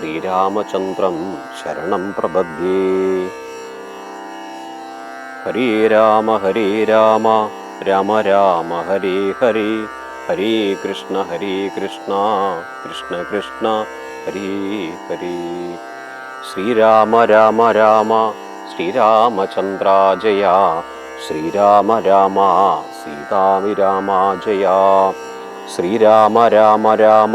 ശ്രീരാമചന്ദ്രം ശരണം പ്രപദ്യേ ഹരേ രാമ ഹരേ രാമ രാമ രാമ ഹരേ ഹരേ ഹരേ കൃഷ്ണ ഹരേ കൃഷ്ണ കൃഷ്ണ കൃഷ്ണ ഹരേ ഹരേ. ശ്രീരാമ രാമ രാമ ശ്രീരാമചന്ദ്ര ജയ ശ്രീരാമ രാമ സീതാവിരാമ ജയ ശ്രീരാമ രാമ രാമ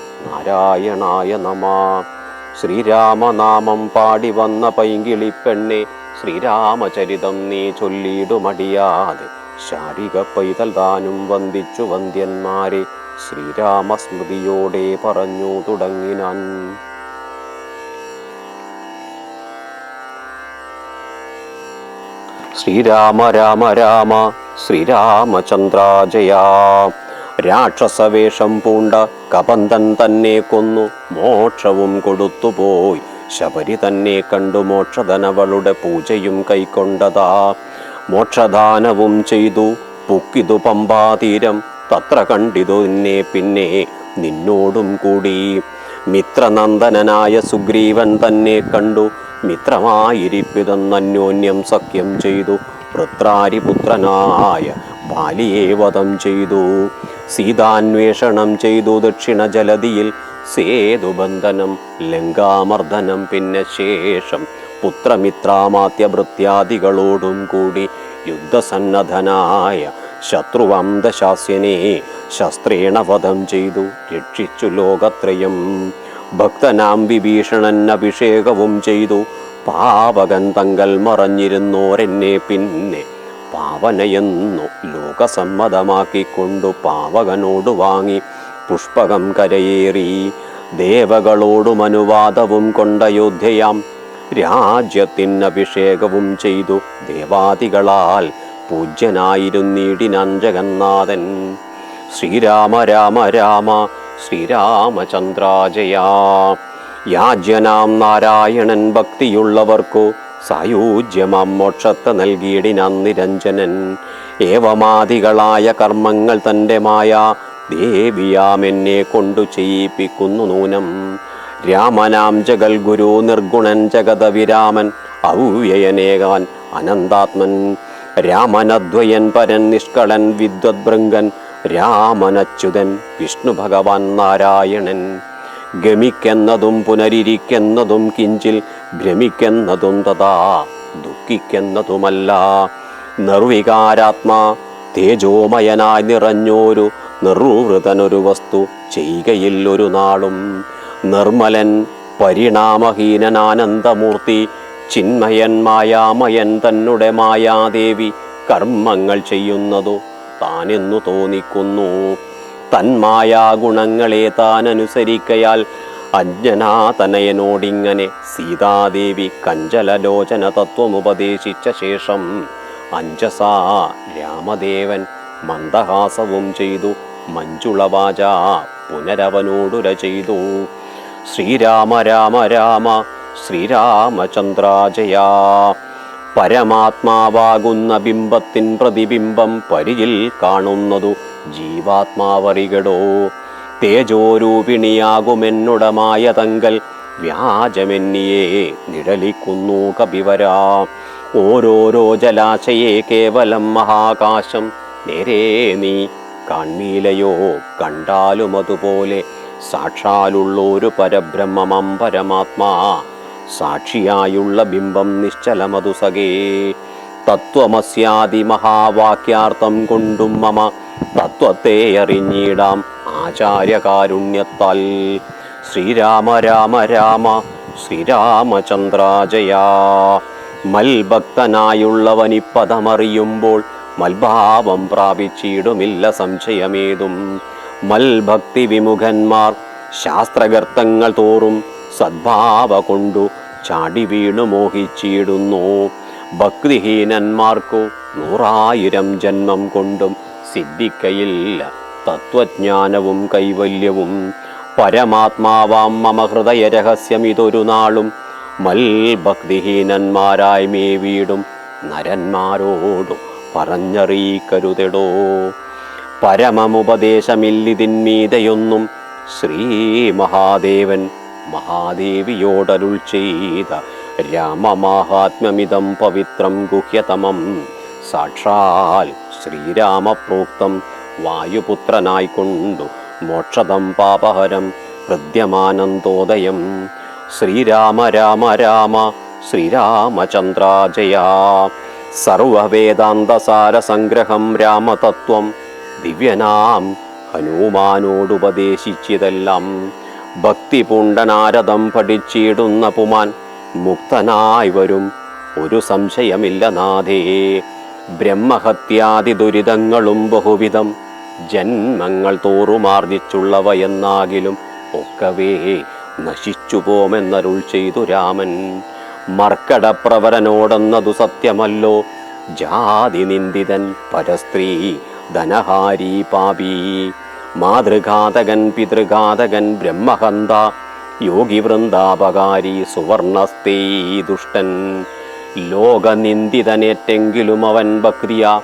നാരായണായ നമ. ശ്രീരാമനാമം പാടി വന്ന പൈങ്കിളിപ്പെണ്ണെ ശ്രീരാമചരിതം നീ ചൊല്ലിയിടുമടിയാതെ. ശാരിക പൈതൽ താനും വന്ദിച്ചു വന്ദ്യന്മാരെ ശ്രീരാമസ്മൃതിയോടെ പറഞ്ഞു തുടങ്ങിനാൻ. ശ്രീരാമ രാമ രാമ ശ്രീരാമചന്ദ്രാജയ. രാക്ഷസവേഷം പൂണ്ട കപന്തൻ തന്നെ കൊന്നു. മോക്ഷവും കൊടുത്തുപോയി. ശബരി തന്നെ കണ്ടു മോക്ഷധനവളുടെ പൂജയും കൈക്കൊണ്ടതാ. മോക്ഷദാനവും ചെയ്തു. പുക്കിതു പമ്പാതീരം. തത്ര കണ്ടിതു നിന്നെ പിന്നെ നിന്നോടും കൂടി. മിത്രനന്ദനായ സുഗ്രീവൻ തന്നെ കണ്ടു. മിത്രമായിരിപ്പിതെന്നന്യോന്യം സഖ്യം ചെയ്തു. വൃത്രാരിപുത്രനായ ബാലിയെ വധം ചെയ്തു. സീതാന്വേഷണം ചെയ്തു ദക്ഷിണ ജലതിയിൽ. സേതുബന്ധനം ലങ്കാമർദ്ദനം പിന്നെ ശേഷം പുത്രമിത്രാമാത്യഭൃത്യാദികളോടും കൂടി യുദ്ധസന്നദ്ധനായ ശത്രുവംദശാസ്യനെ ശസ്ത്രേണ വധം ചെയ്തു. രക്ഷിച്ചു ലോകത്രയം. ഭക്തനാം വിഭീഷണൻ അഭിഷേകവും ചെയ്തു. പാവകൻ തങ്കൽ മറഞ്ഞിരുന്നോരെന്നെ പിന്നെ പാവനയെന്നു ലോകസമ്മതമാക്കിക്കൊണ്ടു പാവകനോട് വാങ്ങി പുഷ്പകം കരയേറി ദേവകളോടും അനുവാദവും കൊണ്ടയോധ്യയാം രാജ്യത്തിനഭിഷേകവും ചെയ്തു ദേവാദികളാൽ പൂജ്യനായിരുന്നീടിനഞ്ചകന്നാഥൻ. ശ്രീരാമ രാമ രാമ ശ്രീരാമചന്ദ്രാജയ. യാജ്യനാം നാരായണൻ ഭക്തിയുള്ളവർക്കു സായൂജ്യമാം മോക്ഷത്തെ നൽകിയിടിനാൻ നിരഞ്ജനൻ ഏവമാദികളായ കർമ്മങ്ങൾ തന്റെ മായ ദേവിയാം എന്നെ കൊണ്ടു ചെയ്യിപ്പിക്കുന്നു നൂനം. രാമനാം ജഗൽ ഗുരു നിർഗുണൻ ജഗതവിരാമൻ ഔവ്യയനേകാൻ അനന്താത്മൻ. രാമനദ്വയൻ പരൻ നിഷ്കളൻ വിദ്വദ്ഭൃംഗൻ രാമനച്യുതൻ വിഷ്ണു ഭഗവാൻ നാരായണൻ. ഗമിക്കെന്നതും പുനരിരിക്കുന്നതും കിഞ്ചിൽ ഭ്രമിക്കുന്നതും തഥാ ദുഃഖിക്കുന്നതുമല്ല. നിർവികാരാത്മാ തേജോമയനായി നിറഞ്ഞോരു നിർവൃതനൊരു വസ്തു ചെയ്യുകയിൽ ഒരു നാളും. നിർമ്മലൻ പരിണാമഹീനനാനന്ദമൂർത്തി ചിന്മയൻ മായാമയൻ തന്നുടെ മായാദേവി കർമ്മങ്ങൾ ചെയ്യുന്നതു താനെന്നു തോന്നിക്കുന്നു. തന്മായാ ഗുണങ്ങളെ താൻ അനുസരിക്കയാൽ അജ്ഞനാതനയനോടിങ്ങനെ സീതാദേവി കഞ്ചലലോചന തത്വമുപദേശിച്ച ശേഷം അഞ്ജസാ രാമദേവൻ മന്ദഹാസവും ചെയ്തു മഞ്ജുളവാച പുനരവനോടുര ചെയ്തു. ശ്രീരാമ രാമ രാമ ശ്രീരാമചന്ദ്രാജയ. പരമാത്മാവാകുന്ന ബിംബത്തിൻ പ്രതിബിംബം പരിയിൽ കാണുന്നതു ജീവാത്മാവറികടോ. തേജോരൂപിണിയാകുമെന്നുടമായ തങ്കൽ വ്യാജമെന്നിയെ നിഴലിക്കുന്നു കപിവരാ. ഓരോരോ ജലാശയെ കേവലം മഹാകാശം. നേരേ നീ കാൺമീലയോ കണ്ടാലും അതുപോലെ സാക്ഷാലുള്ളൊരു പരബ്രഹ്മമം പരമാത്മാ. സാക്ഷിയായുള്ള ബിംബം നിശ്ചലമതു സഖേ. തത്വമസ്യാദി മഹാവാക്യാർത്ഥം കൊണ്ടും മമ തത്വത്തെ അറിഞ്ഞിടാം ആചാര്യകാരുണ്യത്താൽ. ശ്രീരാമ രാമ രാമ ശ്രീരാമചന്ദ്രാജയാ. മൽഭക്തനായുള്ളവനിപ്പതമറിയുമ്പോൾ മൽഭാവം പ്രാപിച്ചിടുമില്ല സംശയമേതും. മൽഭക്തി വിമുഖന്മാർ ശാസ്ത്രകർത്തങ്ങൾ തോറും സദ്ഭാവ കൊണ്ടു ചാടി വീണു മോഹിച്ചിടുന്നു. ഭക്തിഹീനന്മാർക്കു നൂറായിരം ജന്മം കൊണ്ടും സിദ്ധിക്കയില്ല. തത്വജ്ഞാനവും കൈവല്യവും പരമാത്മാവാം മമ ഹൃദയ രഹസ്യം ഇതൊരു നാളും മൽഭക്തിഹീനന്മാരായി മേ വീടും നരന്മാരോടു പറഞ്ഞറിയിക്കരുതെടോ. പരമമുപദേശമില്ലിതിന്മീതയൊന്നും ശ്രീ മഹാദേവൻ മഹാദേവിയോടരുൾ ചെയ്ത രാമമാഹാത്മ്യമിതം പവിത്രം ഗുഹ്യതമം. സാക്ഷാൽ ശ്രീരാമപ്രോക്തം വായുപുത്രനായിക്കൊണ്ടു മോക്ഷതം പാപഹരം ഹൃദ്യമാനന്ദോദയം. ശ്രീരാമ രാമ രാമ ശ്രീരാമചന്ദ്രാജയാ. സർവവേദാന്തസാരസംഗ്രഹം രാമതത്വം ദിവ്യനാം ഹനുമാനോടുപദേശിച്ചതെല്ലാം. ഭക്തി പൂണ്ടനാരദം പഠിച്ചിടുന്ന പുമാൻ മുക്തനായി വരും. ഒരു സംശയമില്ല നാഥേ. ബ്രഹ്മഹത്യാദി ദുരിതങ്ങളും ബഹുവിധം ജന്മങ്ങൾ തോറുമാർജിച്ചുള്ളവയെന്നാകിലും ഒക്കവേ നശിച്ചു പോമെന്നരുൾ ചെയ്തു രാമൻ. മർക്കടപ്രവരനോടെന്നതു സത്യമല്ലോ. ജാതി നിന്ദിതൻ പരസ്ത്രീ ധനഹാരി പാപി. മാതൃഘാതകൻ പിതൃഘാതകൻ ബ്രഹ്മഹന്ത യോഗി വൃന്ദാപകാരി സുവർണസ്തേ ദുഷ്ടൻ. ലോകനിന്ദിതനേറ്റെങ്കിലും അവൻ ഭക്തിയ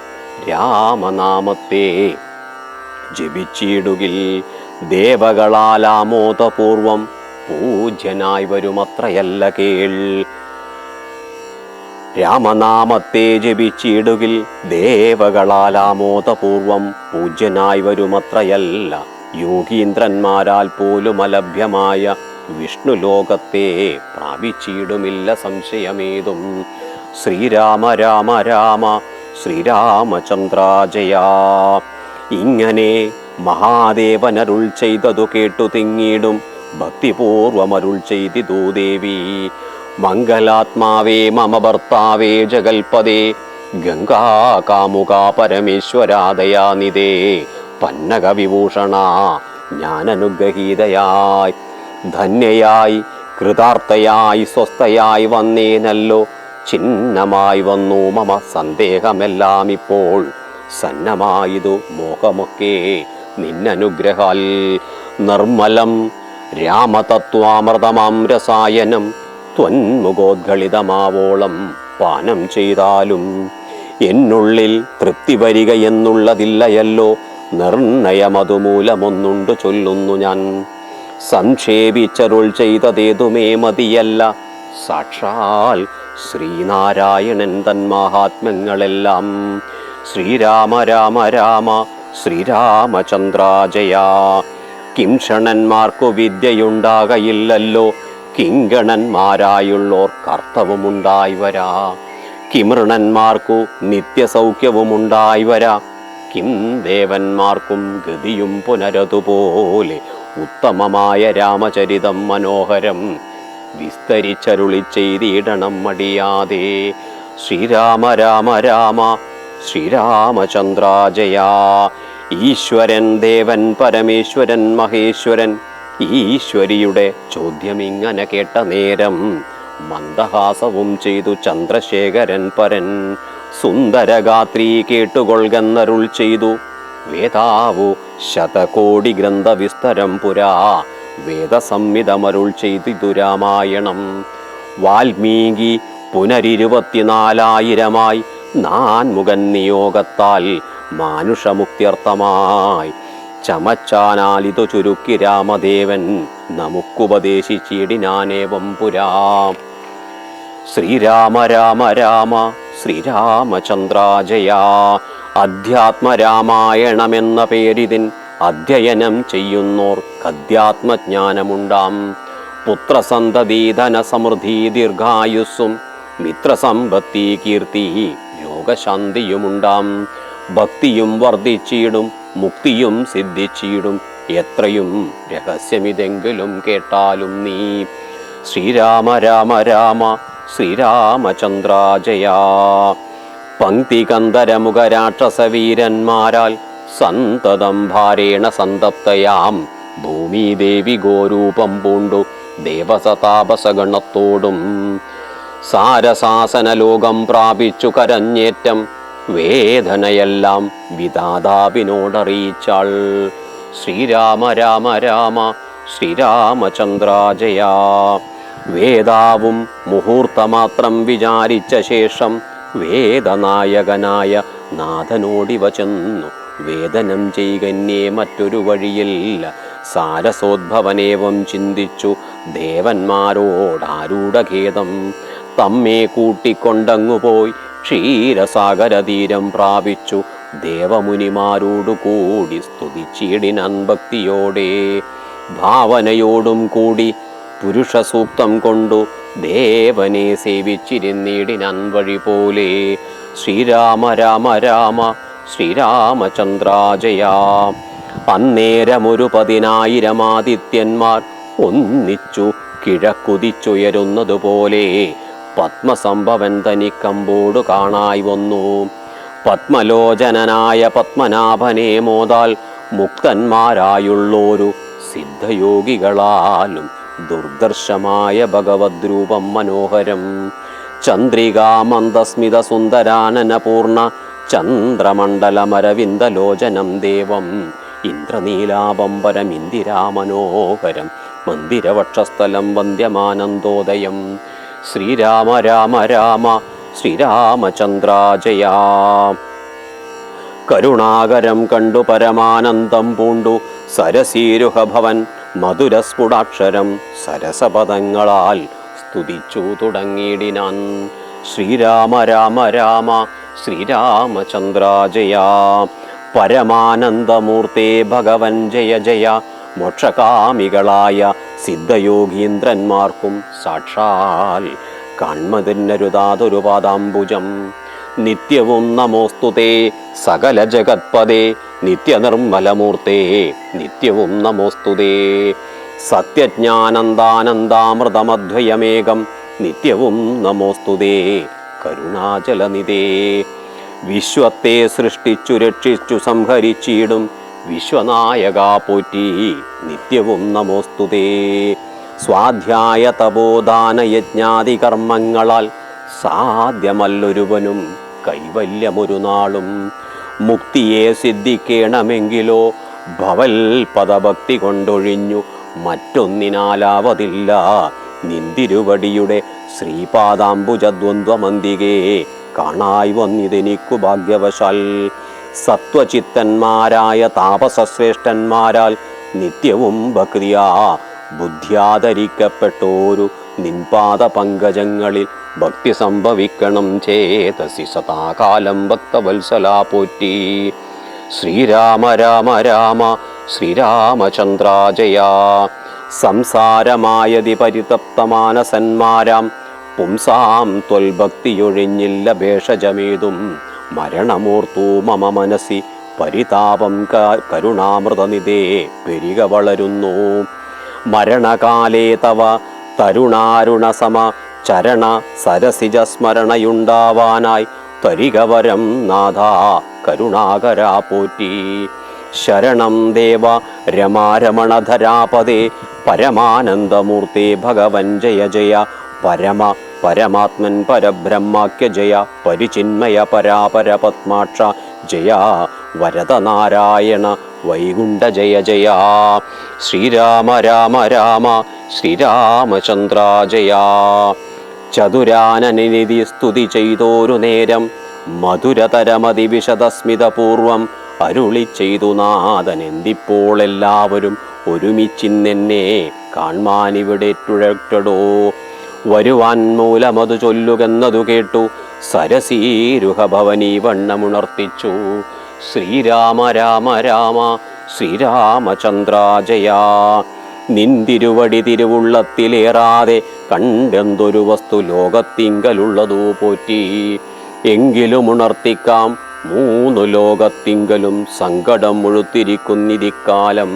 രാമനാമത്തെ ജപിച്ചിടുകിൽ ദേവകളാലാമോദപൂർവം പൂജ്യനായി വരുമത്രയല്ല കേൾ. രാമനാമത്തെ ജപിച്ചിടുകിൽ ദേവകളാൽ ആമോദപൂർവം പൂജ്യനായി വരുമത്രയല്ല. യോഗീന്ദ്രന്മാരാൽ പോലും അലഭ്യമായ വിഷ്ണു ലോകത്തെ പ്രാപിച്ചിടുമില്ല സംശയമേതും. ശ്രീരാമ രാമ രാമ ശ്രീരാമചന്ദ്രാജയാ. ഇങ്ങനെ മഹാദേവനരുൾ ചെയ്തതു കേട്ടു തിങ്ങിടും. ഭക്തിപൂർവമരുൾ ചെയ്തി ദേവി. മംഗലാത്മാവേ മമ ഭർത്താവേ ജഗൽപദേ ഗംഗാകാമുക പരമേശ്വരാദയാനിതേ പന്നക വിഭൂഷണ ഞാൻ അനുഗ്രഹീതയായി ധന്യയായി കൃതാർത്ഥയായി സ്വസ്ഥയായി വന്നേനല്ലോ ചിഹ്നമായി വന്നു മമ സന്ദേഹമെല്ലാം ഇപ്പോൾ സന്നമായതു മോഹമൊക്കെ നിന്നനുഗ്രഹാൽ. നിർമ്മലം രാമതത്വാമൃതമാം രസായനം ത്വന്മുഖോദ്ഗളിതമാവോളം പാനം ചെയ്താലും എന്നുള്ളിൽ തൃപ്തി വരിക എന്നുള്ളതില്ലയല്ലോ. നിർണയമതുമൂലമൊന്നുണ്ട് ചൊല്ലുന്നു ഞാൻ. സംക്ഷേപിച്ചരുൾ ചെയ്തതേതുമേ മതിയല്ല. സാക്ഷാൽ ശ്രീനാരായണൻ തൻ മഹാത്മ്യങ്ങളെല്ലാം. ശ്രീരാമ രാമ രാമ ശ്രീരാമചന്ദ്രാജയ. കിംഷണന്മാർക്കു വിദ്യയുണ്ടാകയില്ലല്ലോ. കിങ്കണന്മാരായുള്ളോർ കർത്തവുമുണ്ടായി വരാ. കിമൃണന്മാർക്കു നിത്യസൗഖ്യവുമുണ്ടായി വരാ. കിം ദേവന്മാർക്കും ഗതിയും പുനരതുപോലെ ഉത്തമമായ രാമചരിതം മനോഹരം വിസ്തരിച്ചരുളി ചെയ്തിടണം മടിയാതെ. ശ്രീരാമ രാമ രാമ ശ്രീരാമചന്ദ്രാജയാ. ഈശ്വരൻ ദേവൻ പരമേശ്വരൻ മഹേശ്വരൻ ഈശ്വരിയുടെ ചോദ്യം ഇങ്ങനെ കേട്ട നേരം മന്ദഹാസവും ചെയ്തു ചന്ദ്രശേഖരൻ പരൻ സുന്ദരഗാത്രി കേട്ടുകൊള്ളുന്നരുൾ ചെയ്തു. വേദാവു ശതകോടി ഗ്രന്ഥ വിസ്തരം പുരാ വേദസംഹിതമരുൾ ചെയ്തിതു രാമായണം. വാൽമീകി പുനരിരുപത്തിനാലായിരമായി നാൻമുഖൻ നിയോഗത്താൽ മാനുഷമുക്തിയർത്ഥമായി. ചമച്ചാനാലിതു ചുരുക്കി രാമദേവൻ. നമുക്കുപദേശിച്ചിടിനാനേവം പുരാ. ശ്രീരാമ രാമ രാമ ശ്രീരാമചന്ദ്രാജയാ. അധ്യാത്മരാമായണമെന്ന പേരിതിൻ അധ്യയനം ചെയ്യുന്നോർക്കധ്യാത്മജ്ഞാനമുണ്ടാം പുത്രസന്തതീധന സമൃദ്ധി ദീർഘായുസ്സും മിത്രസമ്പത്തി കീർത്തി യോഗശാന്തിയുമുണ്ടാം. ഭക്തിയും വർദ്ധിച്ചിടും മുക്തിയും സിദ്ധിച്ചിടും. എത്രയും രഹസ്യമിതെങ്കിലും കേട്ടാലും നീ. ശ്രീരാമ രാമ രാമ ശ്രീരാമചന്ദ്രാജയാ. പങ്ക്തികന്ധരമുഖ രാക്ഷസവീരന്മാരാൽ സന്തതം ഭാരേണ സന്തപ്തയാം. ഭൂമിദേവി ഗോരൂപം പൂണ്ടു ദേവസതാപസഗണത്തോടും. സാരസാസന ലോകം പ്രാപിച്ചു കരഞ്ഞേറ്റം വേദനയെല്ലാം വിധാതാവിനോടറിയിച്ചാൾ ശ്രീരാമ രാമ രാമ ശ്രീരാമചന്ദ്രാജയ. വേദാവും മുഹൂർത്തമാത്രം വിചാരിച്ച ശേഷം വേദനായകനായ നാഥനോടിവ ചെന്നു. വേദനം ചെയ്കന്യേ മറ്റൊരു വഴിയില്ല. സാരസോദ്ഭവനേവം ചിന്തിച്ചു ദേവന്മാരോടാരൂഢഖേദം. തമ്മേ കൂട്ടിക്കൊണ്ടങ്ങുപോയി ക്ഷീരസാഗരതീരം പ്രാപിച്ചു. ദേവമുനിമാരോടു കൂടി സ്തുതിച്ചിടിനൻ ഭാവനയോടും കൂടി പുരുഷ സൂക്തം കൊണ്ടു ദേവനെ സേവിച്ചിരുന്നിടിനൻ വഴി പോലെ ശ്രീരാമ രാമ രാമ ശ്രീരാമചന്ദ്രാജയാ. അന്നേരമൊരു പതിനായിരം ആദിത്യന്മാർ ഒന്നിച്ചു കിഴക്കുതിച്ചുയരുന്നതുപോലെ. പത്മസംഭവൻ തനിക്കമ്പോടു കാണായി വന്നു. പത്മലോചനനായ പത്മനാഭനെ മോതാൽ മുക്തന്മാരായുള്ളോരു സിദ്ധയോഗികളാലും ദുർദർശമായ ഭഗവദ്രൂപം മനോഹരം. ചന്ദ്രികാമന്ദസ്മിത സുന്ദരാനന പൂർണ ചന്ദ്രമണ്ഡലമരവിന്ദലോചനം ദേവം. ഇന്ദ്രനീലാബംബരം ഇന്ദിരാമനോഹരം മന്ദിരവക്ഷസ്ഥലം വന്ദ്യമാനന്ദോദയം ശ്രീരാമ രാമ രാമ ശ്രീരാമചന്ദ്രാജയ. കരുണാകരം കണ്ടു പരമാനന്ദം പൂണ്ടു സരസീരുഹഭവൻ മധുരസ്ഫുടാക്ഷരം സരസപദങ്ങളാൽ സ്തുതിച്ചു തുടങ്ങിയിടിനാൻ. ശ്രീരാമ രാമ രാമ ശ്രീരാമചന്ദ്രാജയാ. പരമാനന്ദമൂർത്തേ ഭഗവൻ ജയ ജയ മോക്ഷകാമികളായ സിദ്ധയോഗീന്ദ്രന്മാർക്കും സാക്ഷാൽ കൺമതിന്നരുതാതൊരു പാദാംബുജം നിത്യവും നമോസ്തുതേ സകല ജഗത്പദേ നിത്യനിർമ്മലമൂർത്തേ നിത്യവും നമോസ്തുതേ സത്യജ്ഞാനന്ദാനന്ദാമൃതമധ്വയമേകം നിത്യവും നമോസ്തുതേ കരുണാചലനിതേ വിശ്വത്തെ സൃഷ്ടിച്ചു രക്ഷിച്ചു സംഹരിച്ചിടും വിശ്വനായക പോറ്റി നിത്യവും നമോസ്തുതേ സ്വാധ്യായ തപോദാന യജ്ഞാതി കർമ്മങ്ങളാൽ സാധ്യമല്ലൊരുവനും കൈവല്യമൊരു നാളും. മുക്തിയെ സിദ്ധിക്കണമെങ്കിലോ ഭവൽ പദഭക്തി കൊണ്ടൊഴിഞ്ഞു മറ്റൊന്നിനാലാവതില്ല. നിന്തിരുവടിയുടെ ശ്രീപാദാംബുജദ്വന്ദ്വമന്തികേ കാണായി വന്നിതെനിക്കു ഭാഗ്യവശാൽ. സത്വചിത്തന്മാരായ താപസശ്രേഷ്ഠന്മാരാൽ നിത്യവും ഭക്തിയാ ബുദ്ധ്യാദരിക്കപ്പെട്ടോരു നിൻപാദ പങ്കജങ്ങളിൽ ഭക്തി സംഭവിക്കണം ചേതസി സദാകാലം ഭക്തവത്സലാ പോറ്റി. ശ്രീരാമ രാമ രാമ ശ്രീരാമചന്ദ്രാജയ. സംസാരമായതി പരിതപ്തമാനസന്മാരാം പുംസാം ത്വൽഭക്തിയൊഴിഞ്ഞില്ല ഭേഷജമേതും മരണമൂർത്തു മമ മനസ്സി. പരിതാപം കരുണാമൃതനിതേ പെരിക വളരുന്നു. മരണകാലേ തവ തരുണാരുണസമ ചരണ സരസിജ സ്മരണയുണ്ടാവാനായി തരികവരം നാഥ കരുണാകരാ പോറ്റി. ശരണം ദേവ രമാരമണധരാപദേ പരമാനന്ദമൂർത്തേ ഭഗവൻ ജയ ജയ പരമ പരമാത്മൻ പരബ്രഹ്മാക്യ ജയ പരിചിന്മയ പരാപര പത്മാക്ഷ ജയ വരദനാരായണ വൈകുണ്ഠ ജയ ജയ. ശ്രീരാമ രാമ രാമ ശ്രീരാമചന്ദ്ര ജയ ചതുരാനനിധി സ്തുതി ചെയ്തോരു നേരം മധുരതരമതി വിശദസ്മിതപൂർവം അരുളി ചെയ്തു നാഥൻ. എന്തിപ്പോൾ എല്ലാവരും ഒരുമിച്ചിന്നെന്നെ കാൺമാനിവിടെ തുഴറ്റടോ വരുവാൻ മൂലമതു ചൊല്ലുകെന്നതു കേട്ടു. സരസീരുഹ ഭവനീ വണ്ണമുണർത്തിച്ചു. ശ്രീരാമ രാമ രാമ ശ്രീരാമചന്ദ്രാജയാ. നിന്തിരുവടി തിരുവുള്ളത്തിലേറാതെ കണ്ടെന്തൊരു വസ്തു ലോകത്തിങ്കലുള്ളതു പോറ്റി. എങ്കിലും ഉണർത്തിക്കാം മൂന്നു ലോകത്തിങ്കലും സങ്കടം മുഴുത്തിരിക്കുന്നിരിക്കാലം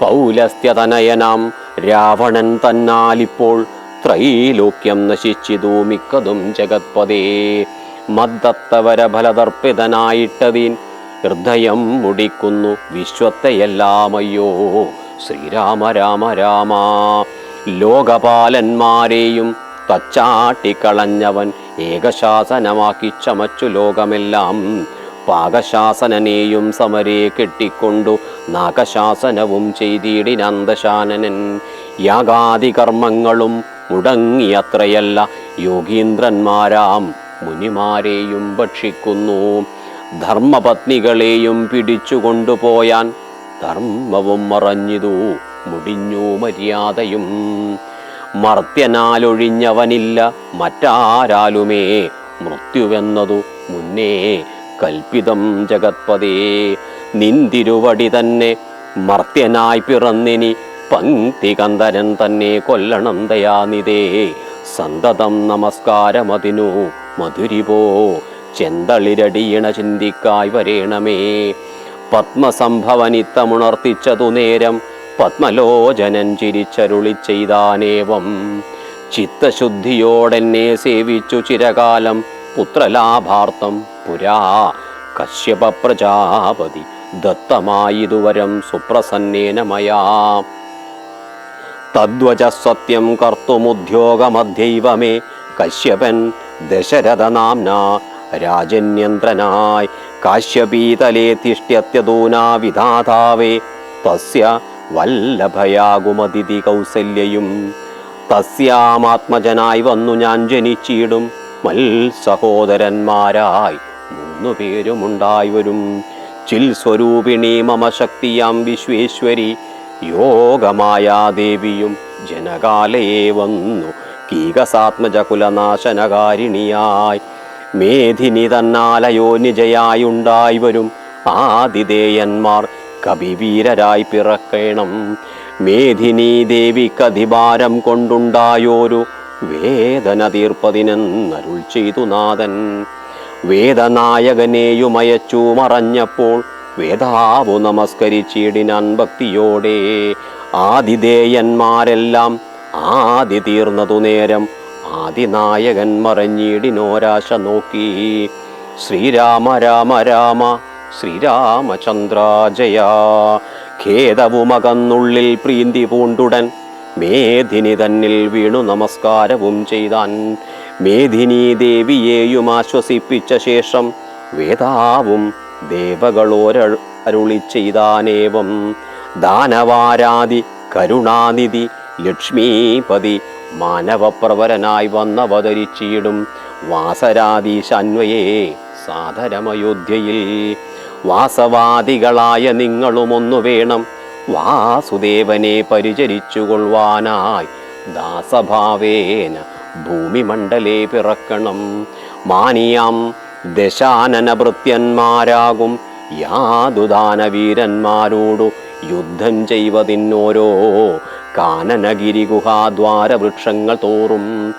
പൗലസ്ത്യതനയനാം രാവണൻ തന്നാലിപ്പോൾ ത്രൈലോക്യം നശിച്ചിതു മിക്കതും ജഗത്പതേ മദ്ദത്തവര ഫലതർപ്പിതനായിട്ടതീൻ ഹൃദയം മുടിക്കുന്നു വിശ്വത്തെയെല്ലാമയ്യോ. ശ്രീരാമ രാമ രാമ. ലോകപാലന്മാരെയും തച്ചാട്ടിക്കളഞ്ഞവൻ ഏകശാസനമാക്കി ചമച്ചു ലോകമെല്ലാം. പാകശാസനനെയും സമരെ കെട്ടിക്കൊണ്ടു നാഗശാസനവും ചെയ്തിടിനന്ദശാനനൻ യാഗാദി കർമ്മങ്ങളും മുടങ്ങിയത്രയല്ല യോഗീന്ദ്രന്മാരാം മുനിമാരെയും ഭക്ഷിക്കുന്നു. ധർമ്മപത്നികളെയും പിടിച്ചുകൊണ്ടുപോയാൻ ധർമ്മവും മറഞ്ഞിതു. മുടിഞ്ഞു മര്യാദയും. മർത്യനാലൊഴിഞ്ഞവനില്ല. മറ്റാരാലുമേ മൃത്യുവെന്നതു മുന്നേ കൽപ്പിതം ജഗത്പതേ. നിന്തിരുവടി തന്നെ മർത്യനായി പിറന്നിനി പങ്ക്തികന്ധരൻ തന്നെ കൊല്ലണം ദയാനിതേ സന്തതം നമസ്കാരമതിനു. മധുരിപോ ചെന്തളിരടിയണ ചിന്തിക്കായി വരേണമേ. പത്മസംഭവനിത്തമുണർത്തിച്ചതു നേരം പത്മലോചനൻ ചിരിച്ചരുളി ചെയ്താനേവം. ചിത്തശുദ്ധിയോടെന്നെ സേവിച്ചു ചിരകാലം പുത്രലാഭാർത്ഥം പുരാ. കശ്യപ പ്രജാപതി ദത്തമായിതുവരം സുപ്രസന്നേന മയാ തദ്വച സത്യം കർത്തുമുദ്യോഗമധ്യൈവ മേ കശ്യപൻ ദശരഥനാംന രാജന്യന്ത്രനായ്. കാശ്യപീതലേ തിഷ്ട്യത്യദൂനാ വിധാതാവേ തസ്യ വല്ലഭയാകുമതിഥി കൗസല്യയും. തസ്യാമാത്മജനായി വന്നു ഞാൻ ജനിച്ചിടും. മൽ സഹോദരന്മാരായി മൂന്നു പേരുമുണ്ടായി വരും. ചിൽ സ്വരൂപിണി മമ ശക്തിയാം വിശ്വേശ്വരി. യോഗമായാദേവിയും ജനകാലയെ വന്നു. കീകസാത്മജ കുലനാശനകാരിണിയായി മേധിനി തന്നാലയോ നിജയായുണ്ടായി വരും ആതിഥേയന്മാർ കവിവീരരായി പിറക്കണം. മേധിനി ദേവിക്കധിഭാരം കൊണ്ടുണ്ടായോരു വേദന തീർപ്പതിനെന്നരുൾ ചെയ്തു നാഥൻ. വേദനായകനെയുമയച്ചു മറഞ്ഞപ്പോൾ വേദാവു നമസ്കരിച്ചിടിനാൻ ഭക്തിയോടെ ആതിഥേയന്മാരെല്ലാം ആദി തീർന്നതു നേരം ആദിനായകൻ മറഞ്ഞിടിനോരാശ നോക്കി. ശ്രീരാമ രാമ രാമ ശ്രീരാമചന്ദ്രാജയ. ഖേദവുമകന്നുള്ളിൽ പ്രീന്തി പൂണ്ടുടൻ മേധിനി തന്നിൽ വീണു നമസ്കാരവും ചെയ്താൻ. മേധിനി ദേവിയെയും ആശ്വസിപ്പിച്ച ശേഷം വേദാവും ദേവകളോര അരുളി ചെയ്താനേവം ദാനവാരാതി കരുണാനിധി ലക്ഷ്മീപതി മാനവപ്രവരനായി വന്നവതരിച്ചിടും. വാസരാധീശാന്വയേ സാധരമയോധ്യയിൽ. വാസവാദികളായ നിങ്ങളുമൊന്നു വേണം. വാസുദേവനെ പരിചരിച്ചുകൊള്ളുവാനായി ദാസഭാവേന ഭൂമിമണ്ഡലേ പിറക്കണം. മാനിയാം ദശാനനഭൃത്യന്മാരാകും യാതുദാനവീരന്മാരോടു യുദ്ധം ചെയ്വതിന്നോരോ കാനനഗിരിഗുഹാദ്വാരവൃക്ഷങ്ങൾ തോറും.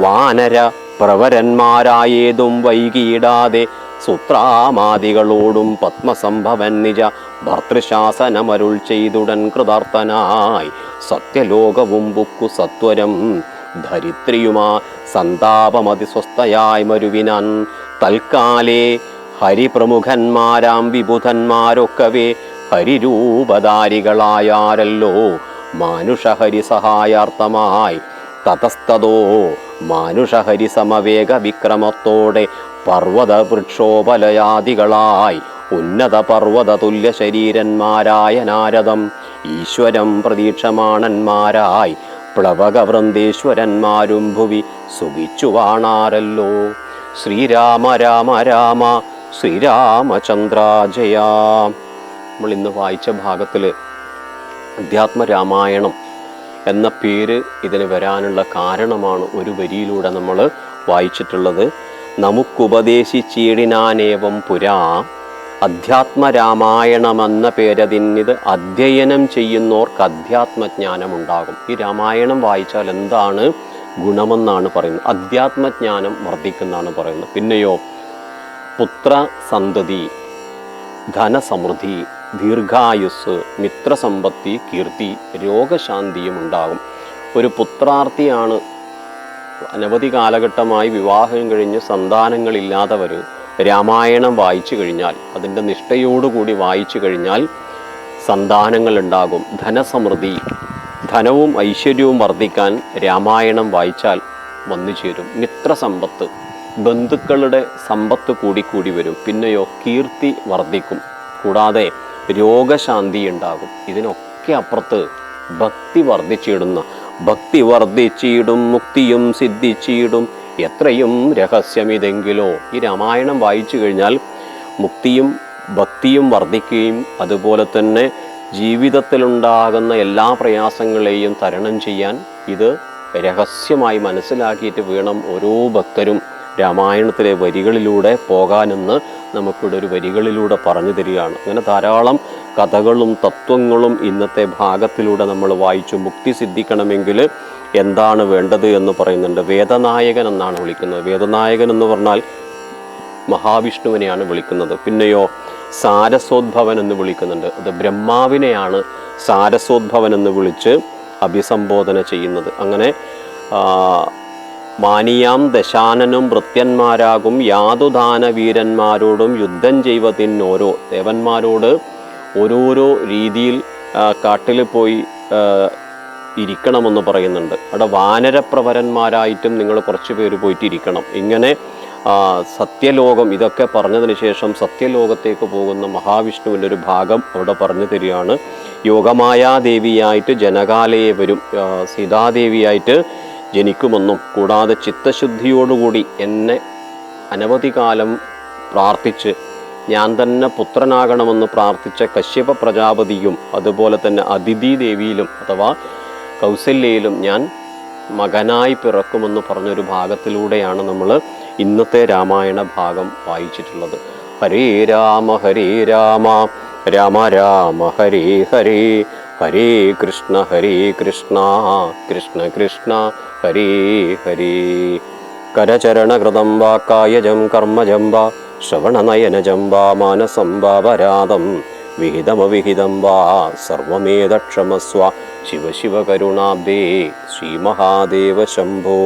വാനര പ്രവരന്മാരായേതും വൈകിയിടാതെ സുത്രാമാദികളോടും പത്മസംഭവൻ നിജ ഭർത്തൃശാസനമരുൾ ചെയ്തുടൻ കൃതാർത്ഥനായി. സത്യലോകവും ബുക്കു സത്വരം ധരിത്രിയുമാ സന്താപമതിസ്വസ്ഥയായി മരുവിനാൻ. തൽക്കാലേ ഹരിപ്രമുഖന്മാരാം വിബുധന്മാരൊക്കവേ ഹരിരൂപധാരികളായാരല്ലോ മാനുഷഹരി സഹായാർത്ഥമായി തതസ്തതോ മാനുഷഹരി സമവേഗ വിക്രമത്തോടെ പർവത വൃക്ഷോപലയാദികളായി ഉന്നത പർവത തുല്യ ശരീരന്മാരായ നാരദം ഈശ്വരം പ്രതീക്ഷമാണന്മാരായി പ്ലവകവൃന്ദേശ്വരന്മാരും ഭുവി സുഖിച്ചു വാണാരല്ലോ ശ്രീരാമ രാമ രാമ ശ്രീരാമചന്ദ്രാജയ. നമ്മൾ ഇന്ന് വായിച്ച ഭാഗത്തിൽ അധ്യാത്മരാമായണം എന്ന പേര് ഇതിന് വരാനുള്ള കാരണമാണ് ഒരു വരിയിലൂടെ നമ്മൾ വായിച്ചിട്ടുള്ളത്. നമുക്കുപദേശിച്ചീടിനാനേവം പുരാ അധ്യാത്മ രാമായണമെന്ന പേരതിന്നിത് അധ്യയനം ചെയ്യുന്നവർക്ക് അധ്യാത്മജ്ഞാനം ഉണ്ടാകും ഈ രാമായണം വായിച്ചാൽ എന്താണ് ഗുണമെന്നാണ് പറയുന്നത്. അധ്യാത്മജ്ഞാനം വർദ്ധിക്കുന്നതാണ് പറയുന്നത്. പിന്നെയോ പുത്ര സന്തതി ധനസമൃദ്ധി ദീർഘായുസ് മിത്രസമ്പത്തി കീർത്തി രോഗശാന്തിയും ഉണ്ടാകും. ഒരു പുത്രാർത്ഥിയാണ് അനവധി കാലഘട്ടമായി വിവാഹം കഴിഞ്ഞ് സന്താനങ്ങളില്ലാത്തവർ രാമായണം വായിച്ചു കഴിഞ്ഞാൽ അതിന്റെ നിഷ്ഠയോടുകൂടി വായിച്ചു കഴിഞ്ഞാൽ സന്താനങ്ങളുണ്ടാകും. ധനസമൃദ്ധി ധനവും ഐശ്വര്യവും വർദ്ധിക്കാൻ രാമായണം വായിച്ചാൽ വന്നു ചേരും. മിത്രസമ്പത്ത് ബന്ധുക്കളുടെ സമ്പത്ത് കൂടിക്കൂടി വരും. പിന്നെയോ കീർത്തി വർദ്ധിക്കും. കൂടാതെ രോഗശാന്തി ഉണ്ടാകും. ഇതിനൊക്കെ അപ്പുറത്ത് ഭക്തി വർദ്ധിച്ചിടുന്ന ഭക്തി വർദ്ധിച്ചിടും മുക്തിയും സിദ്ധിച്ചിടും. എത്രയും രഹസ്യമിതെങ്കിലോ ഈ രാമായണം വായിച്ചു കഴിഞ്ഞാൽ മുക്തിയും ഭക്തിയും വർദ്ധിക്കുകയും അതുപോലെ തന്നെ ജീവിതത്തിലുണ്ടാകുന്ന എല്ലാ പ്രയാസങ്ങളെയും തരണം ചെയ്യാൻ ഇത് രഹസ്യമായി മനസ്സിലാക്കിയിട്ട് വേണം ഓരോ ഭക്തരും രാമായണത്തിലെ വരികളിലൂടെ പോകാനെന്ന് നമുക്കിവിടെ ഒരു വരികളിലൂടെ പറഞ്ഞു തരികയാണ്. അങ്ങനെ ധാരാളം കഥകളും തത്വങ്ങളും ഇന്നത്തെ ഭാഗത്തിലൂടെ നമ്മൾ വായിച്ചു മുക്തി സിദ്ധിക്കണമെങ്കിൽ എന്താണ് വേണ്ടത് എന്ന് പറയുന്നുണ്ട്. വേദനായകൻ എന്നാണ് വിളിക്കുന്നത്. വേദനായകൻ എന്ന് പറഞ്ഞാൽ മഹാവിഷ്ണുവിനെയാണ് വിളിക്കുന്നത്. പിന്നെയോ സാരസോദ്ഭവൻ എന്ന് വിളിക്കുന്നുണ്ട്. അത് ബ്രഹ്മാവിനെയാണ് സാരസോദ്ഭവൻ എന്ന് വിളിച്ച് അഭിസംബോധന ചെയ്യുന്നത്. അങ്ങനെ മാനിയാം ദശാനനും വൃത്യന്മാരാകും യാതുദാന വീരന്മാരോടും യുദ്ധം ചെയ്വതിനോരോ ദേവന്മാരോട് ഓരോരോ രീതിയിൽ കാട്ടിൽ പോയി ഇരിക്കണമെന്ന് പറയുന്നുണ്ട്. അവിടെ വാനരപ്രവരന്മാരായിട്ടും നിങ്ങൾ കുറച്ച് പേര് പോയിട്ട് ഇരിക്കണം ഇങ്ങനെ സത്യലോകം ഇതൊക്കെ പറഞ്ഞതിന് ശേഷം സത്യലോകത്തേക്ക് പോകുന്ന മഹാവിഷ്ണുവിന്റെ ഒരു ഭാഗം അവിടെ പറഞ്ഞു തരികയാണ്. യോഗമായാദേവിയായിട്ട് ജനകാലയെ വരും സീതാദേവിയായിട്ട് ജനിക്കുമെന്നും കൂടാതെ ചിത്തശുദ്ധിയോടുകൂടി എന്നെ അനവധി കാലം പ്രാർത്ഥിച്ച് ഞാൻ തന്നെ പുത്രനാകണമെന്ന് പ്രാർത്ഥിച്ച കശ്യപ പ്രജാപതിയും അതുപോലെ തന്നെ അതിഥി ദേവിയിലും അഥവാ കൗസല്യയിലും ഞാൻ മകനായി പിറക്കുമെന്ന് പറഞ്ഞൊരു ഭാഗത്തിലൂടെയാണ് നമ്മൾ ഇന്നത്തെ രാമായണ ഭാഗം വായിച്ചിട്ടുള്ളത്. ഹരേ രാമ ഹരേ രാമ രാമ രാമ ഹരേ ഹരേ ഹരേ കൃഷ്ണ ഹരേ കൃഷ്ണ കൃഷ്ണ കൃഷ്ണ ഹരേ ഹരേ. കരചരണകൃതം വാ കായജം കർമ്മജം വാ ശ്രവണനയനജം വാ മാനസം വാ പരാതം വിഹിതമവിഹിതം വാ സർവമേതക്ഷമസ്വ. ശിവ ശിവ കരുണാബ്ദേ ശ്രീമഹാദേവ ശംഭോ.